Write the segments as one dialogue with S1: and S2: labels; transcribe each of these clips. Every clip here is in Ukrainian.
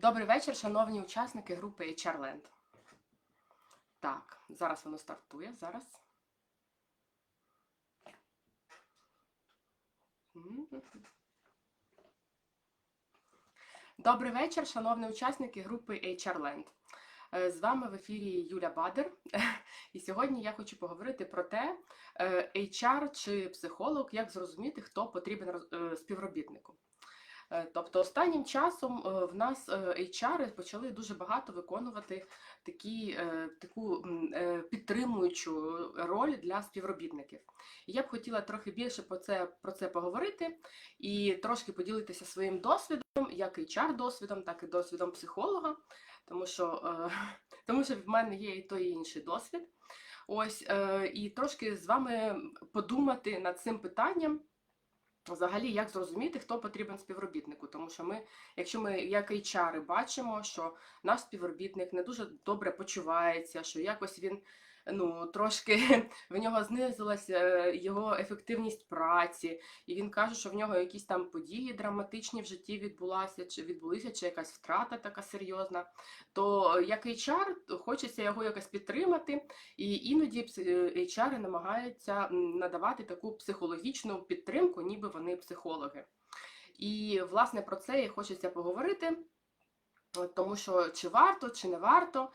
S1: Добрий вечір, шановні учасники групи HRLand. Так, зараз воно стартує. Зараз. Добрий вечір, шановні учасники групи HRLand. Е, З вами в ефірі Юля Бадер. І сьогодні я хочу поговорити про те, е, HR чи психолог, як зрозуміти, хто потрібен е, співробітнику. Е, Тобто останнім часом е, в нас е, HR почали дуже багато виконувати такі, таку підтримуючу роль для співробітників. І я б хотіла трохи більше про це, про це поговорити і трошки поділитися своїм досвідом, як HR досвідом, так і досвідом психолога, тому що, тому що в мене є і той і інший досвід. Ось, і трошки з вами подумати над цим питанням. Взагалі, як зрозуміти, хто потрібен співробітнику? Тому що ми, якщо ми як HR бачимо, що наш співробітник не дуже добре почувається, що якось він ну трошки в нього знизилася е, його ефективність праці, і він каже, що в нього якісь там події драматичні в житті відбулася, чи відбулися, чи якась втрата така серйозна, то як HR хочеться його якось підтримати, і іноді HR намагаються надавати таку психологічну підтримку, ніби вони психологи. І власне про це і хочеться поговорити, тому що чи варто, чи не варто.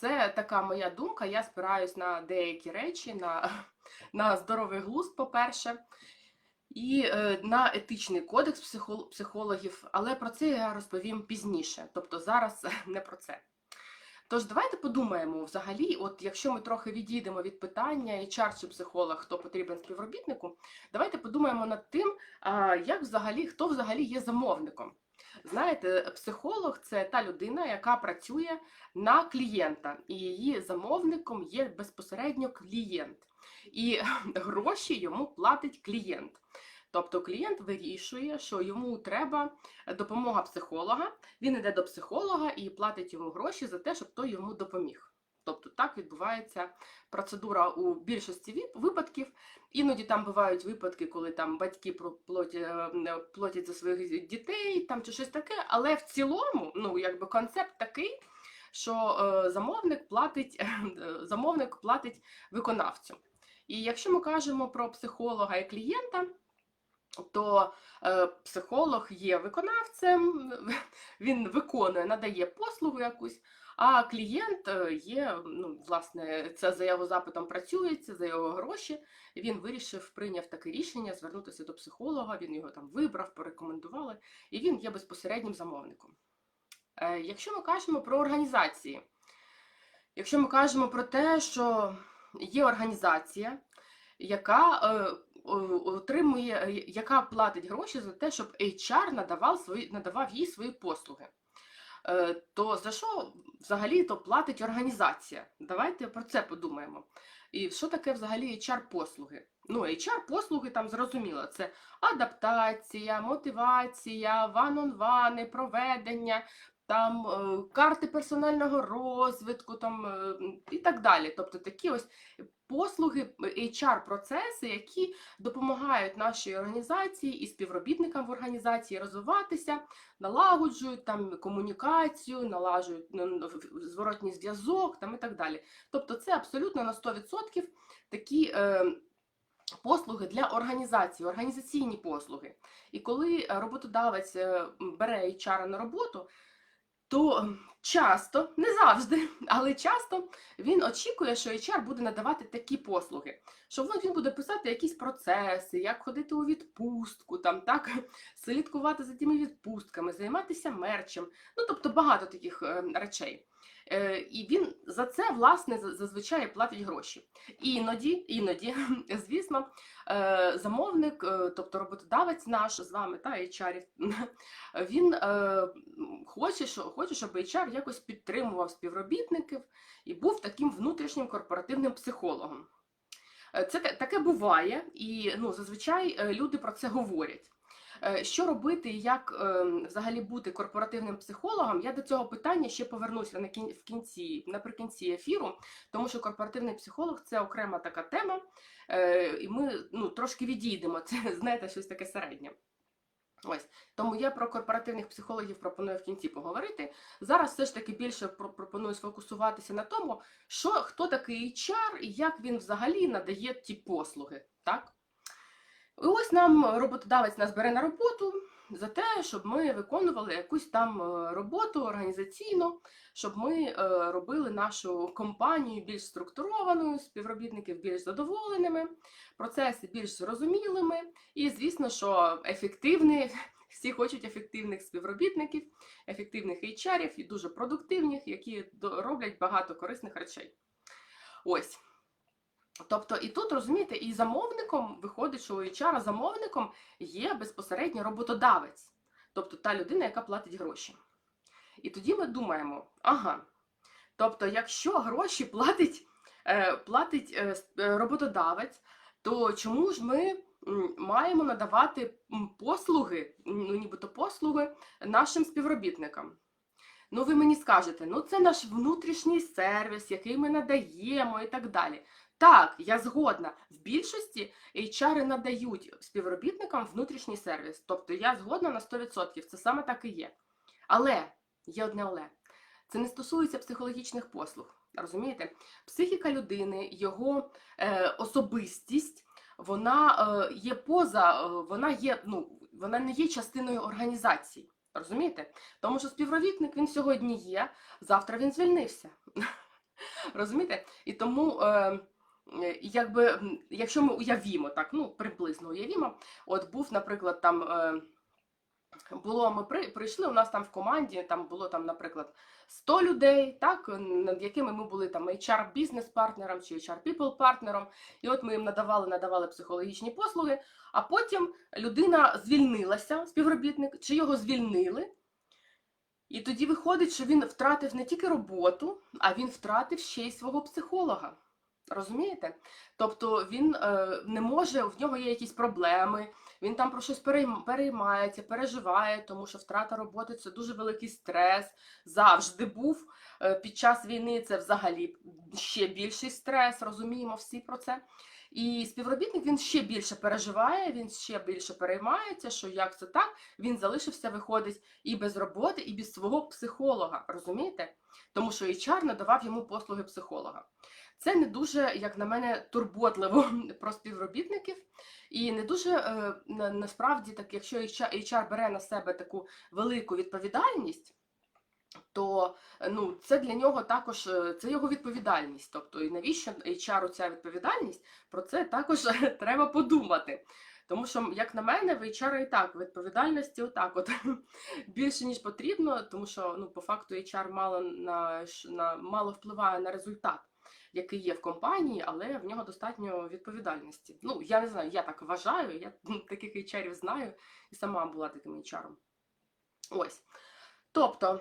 S1: Це така моя думка. Я спираюсь на деякі речі, на, на здоровий глузд, по-перше, і е, на етичний кодекс психол- психологів, але про це я розповім пізніше. Тобто зараз не про це. Тож давайте подумаємо взагалі, от якщо ми трохи відійдемо від питання HR чи психолог, хто потрібен співробітнику, давайте подумаємо над тим, як взагалі, хто взагалі є замовником. Знаєте, психолог це та людина, яка працює на клієнта, і її замовником є безпосередньо клієнт. І гроші йому платить клієнт. Тобто клієнт вирішує, що йому треба допомога психолога, він йде до психолога і платить йому гроші за те, щоб той йому допоміг. Тобто так відбувається процедура у більшості випадків. Іноді там бувають випадки, коли там батьки платять, е, платять за своїх дітей там чи щось таке, але в цілому, ну якби концепт такий, що е, замовник платить, е, замовник платить виконавцю. І якщо ми кажемо про психолога і клієнта, то е, психолог є виконавцем, він виконує, надає послугу якусь, а клієнт е, є, ну, власне, це за його запитом працюється, за його гроші. Він вирішив, прийняв таке рішення звернутися до психолога, він його там вибрав, порекомендували, і він є безпосереднім замовником. Е, Якщо ми кажемо про організації, якщо ми кажемо про те, що є організація, яка е, отримує, яка платить гроші за те, щоб HR надавав свої, надавав їй свої послуги. Е, То за що взагалі то платить організація? Давайте про це подумаємо. І що таке взагалі HR-послуги? Ну, HR-послуги там зрозуміло, це адаптація, мотивація, ван-он-вани, проведення, там е, карти персонального розвитку, там е, і так далі. Тобто такі ось послуги, HR-процеси, які допомагають нашій організації і співробітникам в організації розвиватися, налагоджують там комунікацію, налажують ну, ну, зворотній зв'язок там і так далі. Тобто це абсолютно на 100% такі. Е, Послуги для організації, організаційні послуги. І коли роботодавець бере HR на роботу, то часто, не завжди, але часто він очікує, що HR буде надавати такі послуги, що він буде писати якісь процеси, як ходити у відпустку, там так слідкувати за тими відпустками, займатися мерчем. Ну тобто багато таких е, речей. Е, І він за це власне зазвичай платить гроші. Іноді, іноді, звісно, е, замовник, е, тобто роботодавець наш з вами та HR, він хоче, хоче, щоб HR якось підтримував співробітників і був таким внутрішнім корпоративним психологом. Це таке буває, і ну, зазвичай люди про це говорять. Е, Що робити, і як е, взагалі бути корпоративним психологом? Я до цього питання ще повернуся на в кінці, наприкінці ефіру, тому що корпоративний психолог це окрема така тема, е, і ми ну, трошки відійдемо. Це знаєте, щось таке середнє. Ось тому я про корпоративних психологів пропоную в кінці поговорити. Зараз все ж таки більше пропоную сфокусуватися на тому, що хто такий HR і як він взагалі надає ті послуги. Так? І ось нам роботодавець нас бере на роботу за те, щоб ми виконували якусь там е, роботу організаційну, щоб ми е, робили нашу компанію більш структурованою, співробітників більш задоволеними, процеси більш зрозумілими, і звісно, що ефективні. Всі хочуть ефективних співробітників, ефективних HR і дуже продуктивних, які роблять багато корисних речей. Ось. Тобто, і тут розумієте, і замовником виходить, що у HR замовником є безпосередньо роботодавець, тобто та людина, яка платить гроші. І тоді ми думаємо: ага, тобто, якщо гроші платить, е, платить е, е, роботодавець, то чому ж ми маємо надавати послуги, ну нібито послуги нашим співробітникам? Ну, ви мені скажете, ну це наш внутрішній сервіс, який ми надаємо і так далі. Так, я згодна. В більшості HR надають співробітникам внутрішній сервіс. Тобто я згодна на 100%, це саме так і є. Але є одне але. Це не стосується психологічних послуг. Розумієте? Психіка людини, його е, особистість, вона е, є поза, е, вона є, ну, вона не є частиною організації. Розумієте? Тому що співробітник він сьогодні є, завтра він звільнився. Розумієте? І тому, е, якби, якщо ми уявімо, так, ну приблизно уявімо, от був, наприклад, там. Е, було, ми при, прийшли, у нас там в команді, там було там, наприклад, 100 людей, так, над якими ми були там HR бізнес-партнером чи HR people партнером і от ми їм надавали, надавали психологічні послуги, а потім людина звільнилася, співробітник, чи його звільнили. І тоді виходить, що він втратив не тільки роботу, а він втратив ще й свого психолога. Розумієте? Тобто він е, не може, в нього є якісь проблеми, він там про щось переймається, переживає, тому що втрата роботи це дуже великий стрес. Завжди був. Е, Під час війни це взагалі ще більший стрес, розуміємо всі про це. І співробітник він ще більше переживає, він ще більше переймається, що як це так, він залишився, виходить і без роботи, і без свого психолога. Розумієте? Тому що HR надавав йому послуги психолога. Це не дуже, як на мене, турботливо про співробітників. І не дуже е, насправді так, якщо HR, бере на себе таку велику відповідальність, то ну, це для нього також е, це його відповідальність. Тобто, і навіщо HR ця відповідальність? Про це також треба подумати. Тому що, як на мене, в HR і так відповідальності отак от більше ніж потрібно, тому що ну, по факту HR мало на, на мало впливає на результат, який є в компанії, але в нього достатньо відповідальності. Ну, я не знаю, я так вважаю, я таких HR знаю і сама була таким HR. Ось. Тобто,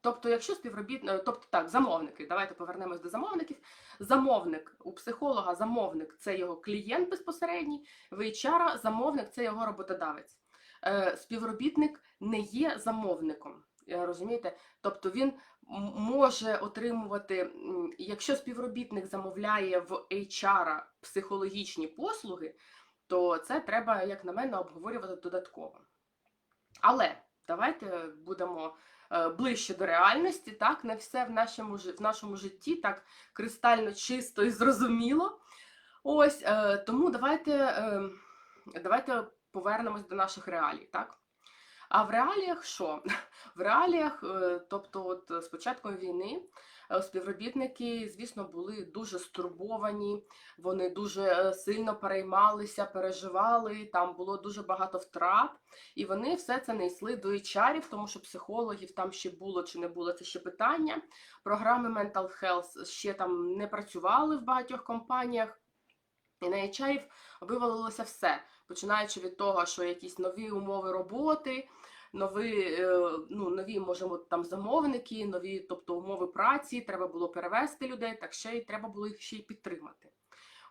S1: тобто, якщо співробітник, тобто так, замовники, давайте повернемось до замовників. Замовник у психолога, замовник це його клієнт безпосередній, в HR замовник це його роботодавець. Е, співробітник не є замовником. Е, Розумієте? Тобто він може отримувати, якщо співробітник замовляє в HR психологічні послуги, то це треба, як на мене, обговорювати додатково. Але давайте будемо е, ближче до реальності, так, не все в нашому, в нашому житті так кристально чисто і зрозуміло. Ось, е, тому давайте, е, давайте повернемось до наших реалій, так? А в реаліях що? В реаліях, е, тобто, от е, з початком війни е, співробітники, звісно, були дуже стурбовані, вони дуже сильно переймалися, переживали, там було дуже багато втрат, і вони все це несли до HR, тому що психологів там ще було чи не було, це ще питання. Програми Mental Health ще там не працювали в багатьох компаніях. І на HR вивалилося все, починаючи від того, що якісь нові умови роботи, нові, е, ну, нові можемо там замовники, нові, тобто умови праці, треба було перевести людей, так ще й треба було їх ще й підтримати.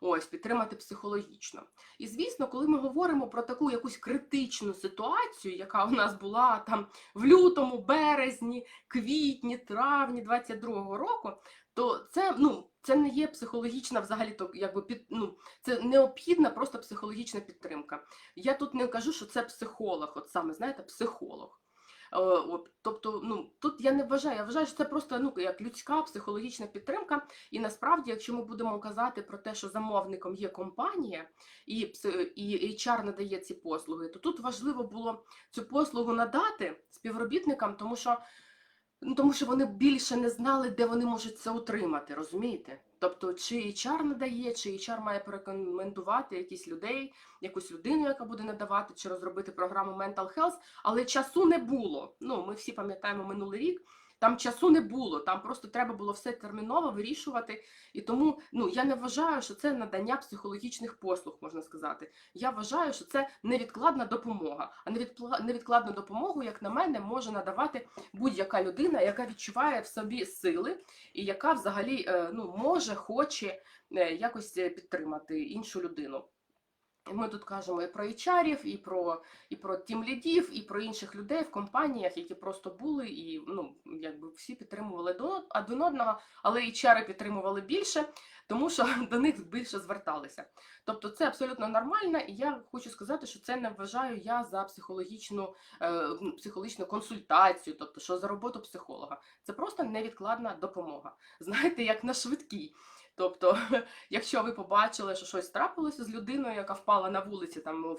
S1: Ось, підтримати психологічно. І звісно, коли ми говоримо про таку якусь критичну ситуацію, яка у нас була там в лютому, березні, квітні, травні 22-го року, то це ну це не є психологічна взагалі, то якби під ну це необхідна просто психологічна підтримка. Я тут не кажу, що це психолог, от саме знаєте, психолог. Е, Тобто, ну тут я не вважаю, я вважаю, що це просто ну як людська психологічна підтримка. І насправді, якщо ми будемо казати про те, що замовником є компанія, і і HR надає ці послуги, то тут важливо було цю послугу надати співробітникам, тому що Ну, тому що вони більше не знали, де вони можуть це отримати, розумієте? Тобто, чи HR надає, чи HR має порекомендувати якісь людей, якусь людину, яка буде надавати, чи розробити програму Mental Health, але часу не було. Ну, ми всі пам'ятаємо минулий рік. Там часу не було, там просто треба було все терміново вирішувати. І тому ну я не вважаю, що це надання психологічних послуг, можна сказати. Я вважаю, що це невідкладна допомога. А невідкладну допомогу, як на мене, може надавати будь-яка людина, яка відчуває в собі сили і яка взагалі е, ну може, хоче е, якось підтримати іншу людину. Ми тут кажемо і про HR, і про і про тімлідів, і про інших людей в компаніях, які просто були, і ну якби всі підтримували один одного, але HR підтримували більше, тому що до них більше зверталися. Тобто це абсолютно нормально, і я хочу сказати, що це не вважаю я за психологічну е, психологічну консультацію, тобто що за роботу психолога. Це просто невідкладна допомога. Знаєте, як на швидкій. Тобто, якщо ви побачили, що щось трапилося з людиною, яка впала на вулиці, там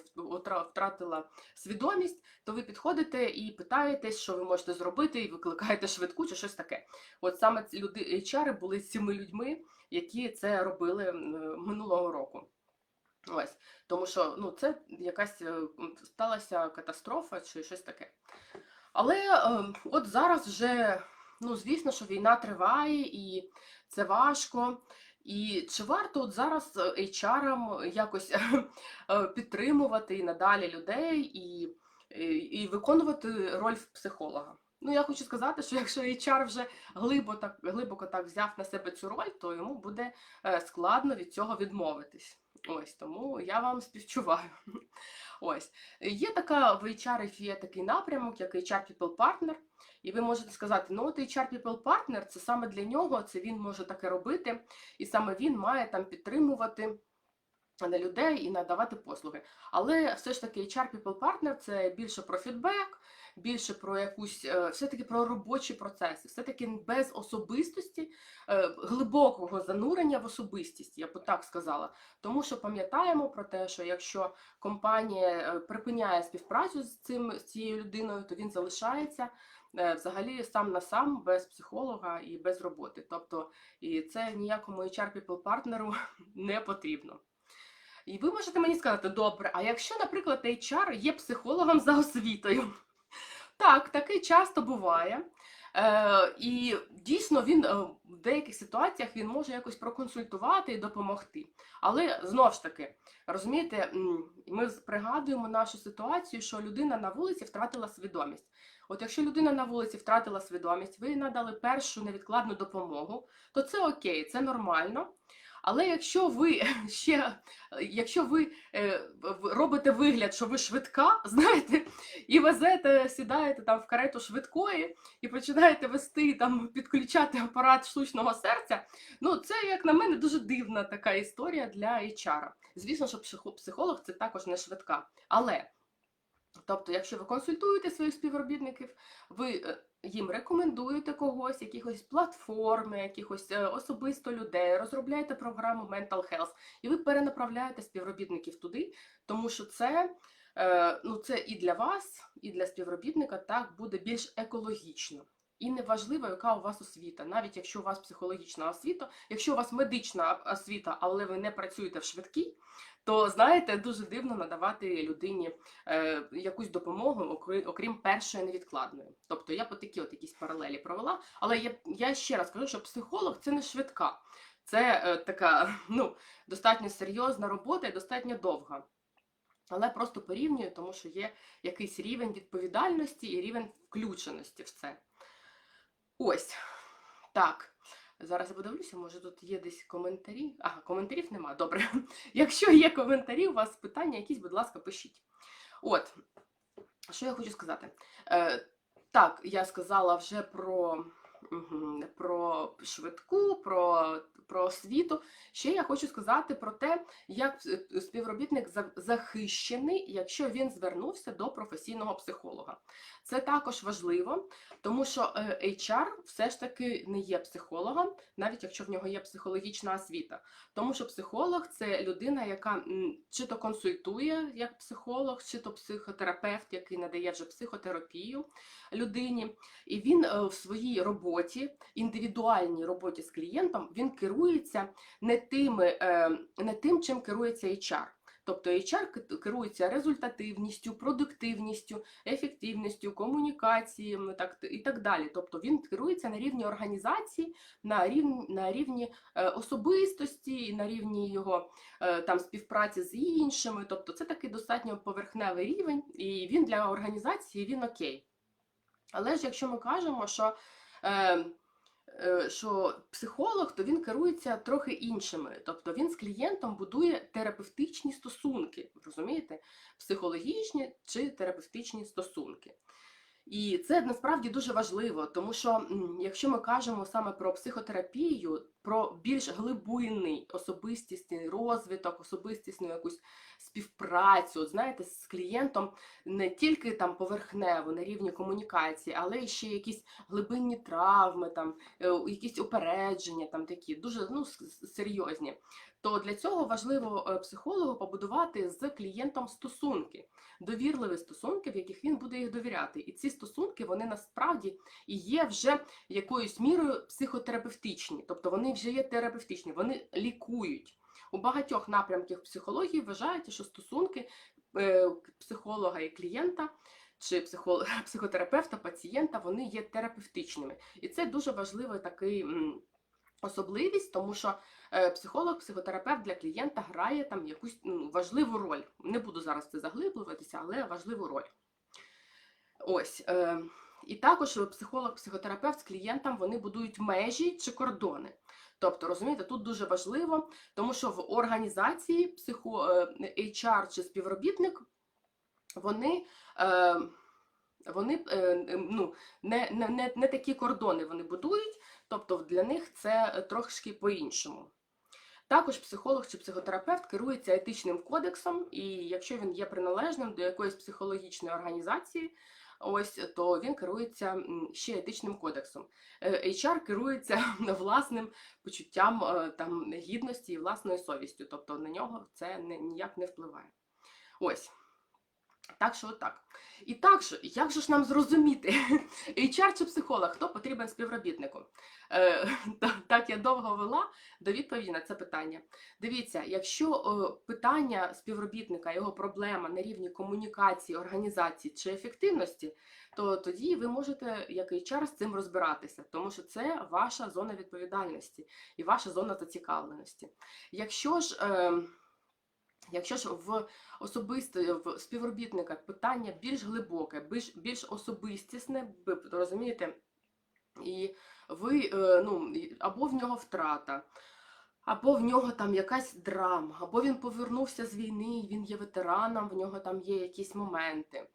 S1: втратила свідомість, то ви підходите і питаєтесь, що ви можете зробити, і викликаєте швидку чи щось таке. От саме ці люди HR були цими людьми, які це робили минулого року. Ось, тому що ну, це якась е, сталася катастрофа чи щось таке. Але е, от зараз вже, ну, звісно, що війна триває і це важко. І чи варто от зараз HR якось е, підтримувати і надалі людей і, і, і виконувати роль психолога? Ну, я хочу сказати, що якщо HR вже глибоко так, глибоко так взяв на себе цю роль, то йому буде е, складно від цього відмовитись. Ось тому я вам співчуваю. Ось є така в HR є такий напрямок, як HR People Partner. І ви можете сказати, ну от HR People Partner, це саме для нього, це він може таке робити, і саме він має там підтримувати на людей і надавати послуги. Але все ж таки HR People Partner це більше про фідбек, більше про якусь, е, все-таки про робочі процеси, все-таки без особистості, е, глибокого занурення в особистість, я б так сказала. Тому що пам'ятаємо про те, що якщо компанія е, припиняє співпрацю з цим з цією людиною, то він залишається. Взагалі сам на сам без психолога і без роботи. Тобто, і це ніякому HR people партнеру не потрібно. І ви можете мені сказати, добре, а якщо, наприклад, HR є психологом за освітою? Так, таке часто буває. Е, І дійсно він е, в деяких ситуаціях він може якось проконсультувати і допомогти. Але знову ж таки, розумієте, ми пригадуємо нашу ситуацію, що людина на вулиці втратила свідомість. От якщо людина на вулиці втратила свідомість, ви надали першу невідкладну допомогу, то це окей, це нормально. Але якщо ви ще, якщо ви е, робите вигляд, що ви швидка, знаєте, і везете, сідаєте там в карету швидкої і починаєте вести там, підключати апарат штучного серця, ну це, як на мене, дуже дивна така історія для HR. Звісно, що психолог це також не швидка. Але Тобто, якщо ви консультуєте своїх співробітників, ви е, їм рекомендуєте когось, якихось платформи, якихось е, особисто людей, розробляєте програму Mental Health, і ви перенаправляєте співробітників туди, тому що це е, ну, це і для вас, і для співробітника так буде більш екологічно. І неважливо, яка у вас освіта, навіть якщо у вас психологічна освіта, якщо у вас медична освіта, але ви не працюєте в швидкій, то знаєте, дуже дивно надавати людині е, якусь допомогу, окрім першої невідкладної. Тобто я по такі от якісь паралелі провела. Але я я ще раз кажу, що психолог це не швидка, це е, така ну, достатньо серйозна робота і достатньо довга. Але просто порівнюю, тому що є якийсь рівень відповідальності і рівень включеності в це. Ось так. Зараз я подивлюся, може тут є десь коментарі. Ага, коментарів нема. Добре. Якщо є коментарі, у вас питання якісь, будь ласка, пишіть. От, що я хочу сказати. Е, так, я сказала вже про, про швидку, про, про освіту. Ще я хочу сказати про те, як е, співробітник захищений, якщо він звернувся до професійного психолога. Це також важливо, тому що е, HR все ж таки не є психологом, навіть якщо в нього є психологічна освіта. Тому що психолог це людина, яка чи то консультує як психолог, чи то психотерапевт, який надає вже психотерапію людині. І він е, в своїй роботі, індивідуальній роботі з клієнтом, він керується не тими, е, не тим, чим керується HR. Тобто HR керується результативністю, продуктивністю, ефективністю, комунікаціями так, і так далі. Тобто він керується на рівні організації, на рівні, на рівні е, особистості, на рівні його е, там співпраці з іншими. Тобто це такий достатньо поверхневий рівень, і він для організації він окей. Але ж якщо ми кажемо, що, що психолог, то він керується трохи іншими. Тобто він з клієнтом будує терапевтичні стосунки, розумієте? Психологічні чи терапевтичні стосунки. І це насправді дуже важливо, тому що якщо ми кажемо саме про психотерапію, про більш глибинний особистісний розвиток, особистісну якусь співпрацю, знаєте, з клієнтом не тільки там поверхнево на рівні комунікації, але й ще якісь глибинні травми, там е, якісь упередження, там такі дуже ну, серйозні. То для цього важливо е, психологу побудувати з клієнтом стосунки, довірливі стосунки, в яких він буде їх довіряти. І ці стосунки вони насправді і є вже якоюсь мірою психотерапевтичні, тобто вони вже є терапевтичні, вони лікують. У багатьох напрямках психології вважається, що стосунки е, психолога і клієнта чи психотерапевта, пацієнта, вони є терапевтичними. І це дуже важливий такий особливість, тому що е, психолог, психотерапевт для клієнта грає там якусь ну, важливу роль. Не буду зараз це заглиблюватися, але важливу роль. Ось. Е, і також психолог, психотерапевт з клієнтом вони будують межі чи кордони. Тобто, розумієте, тут дуже важливо, тому що в організації психо, е, HR чи співробітник вони, е, вони е, ну, не, не, не, не такі кордони вони будують, тобто для них це трошки по-іншому. Також психолог чи психотерапевт керується етичним кодексом, і якщо він є приналежним до якоїсь психологічної організації, ось то він керується ще етичним кодексом. Е, HR керується власним почуттям е, там гідності і власною совістю, тобто на нього це ніяк не впливає. Ось. Так що отак. І так що, як же ж нам зрозуміти, HR чи психолог, хто потрібен співробітнику? Е, так я довго вела до відповіді на це питання. Дивіться, якщо питання співробітника, його проблема на рівні комунікації, організації чи ефективності, то тоді ви можете, як HR, з цим розбиратися, тому що це ваша зона відповідальності і ваша зона зацікавленості. Якщо ж. Е, Якщо ж в особисто в співробітника питання більш глибоке, більш, більш особистісне, ви розумієте, і ви е, ну, або в нього втрата, або в нього там якась драма, або він повернувся з війни, він є ветераном, в нього там є якісь моменти.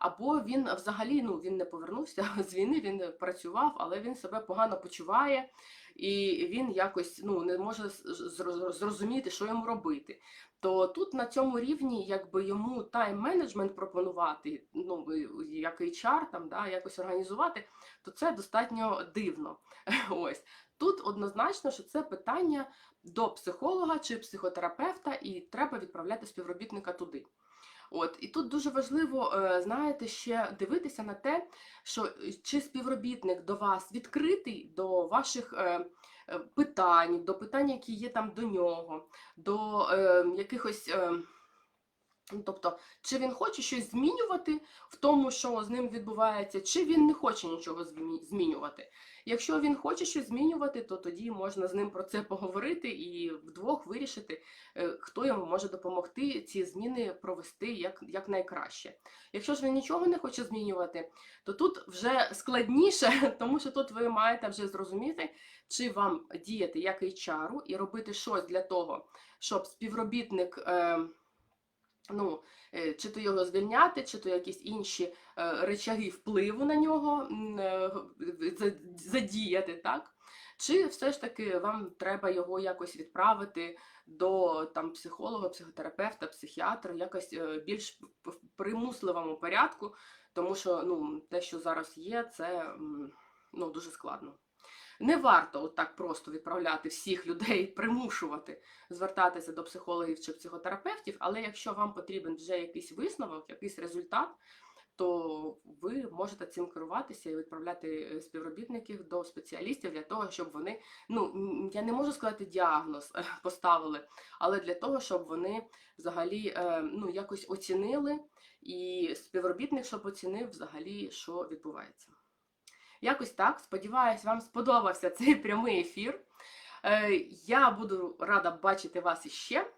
S1: Або він взагалі ну, він не повернувся з війни, він працював, але він себе погано почуває, і він якось ну, не може зрозуміти, що йому робити. То тут на цьому рівні, якби йому тайм-менеджмент пропонувати, ну як HR, там, да, якось організувати, то це достатньо дивно. Ось тут однозначно, що це питання до психолога чи психотерапевта, і треба відправляти співробітника туди. От і тут дуже важливо, е, знаєте, ще дивитися на те, що е, чи співробітник до вас відкритий до ваших е, питань, до питань, які є там до нього, до якихось. Ну, Тобто, чи він хоче щось змінювати в тому, що з ним відбувається, чи він не хоче нічого змінювати. Якщо він хоче щось змінювати, то тоді можна з ним про це поговорити і вдвох вирішити, е, хто йому може допомогти ці зміни провести як, як найкраще. Якщо ж він нічого не хоче змінювати, то тут вже складніше, тому що тут ви маєте вже зрозуміти, чи вам діяти як HR і робити щось для того, щоб співробітник. Е, Ну, е, чи то його звільняти, чи то якісь інші е, речаги впливу на нього е, за- задіяти, так? Чи все ж таки вам треба його якось відправити до там, психолога, психотерапевта, психіатра, якось більш в примусливому порядку, тому що ну, те, що зараз є, це ну, дуже складно. Не варто от так просто відправляти всіх людей, примушувати звертатися до психологів чи психотерапевтів, але якщо вам потрібен вже якийсь висновок, якийсь результат, то ви можете цим керуватися і відправляти е, співробітників до спеціалістів для того, щоб вони, ну я не можу сказати діагноз е, поставили, але для того, щоб вони взагалі е, ну, якось оцінили, і співробітник, щоб оцінив взагалі, що відбувається. Якось так. Сподіваюсь, вам сподобався цей прямий ефір. Е, Я буду рада бачити вас іще.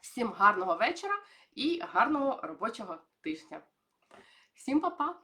S1: Всім гарного вечора і гарного робочого тижня. Всім па-па!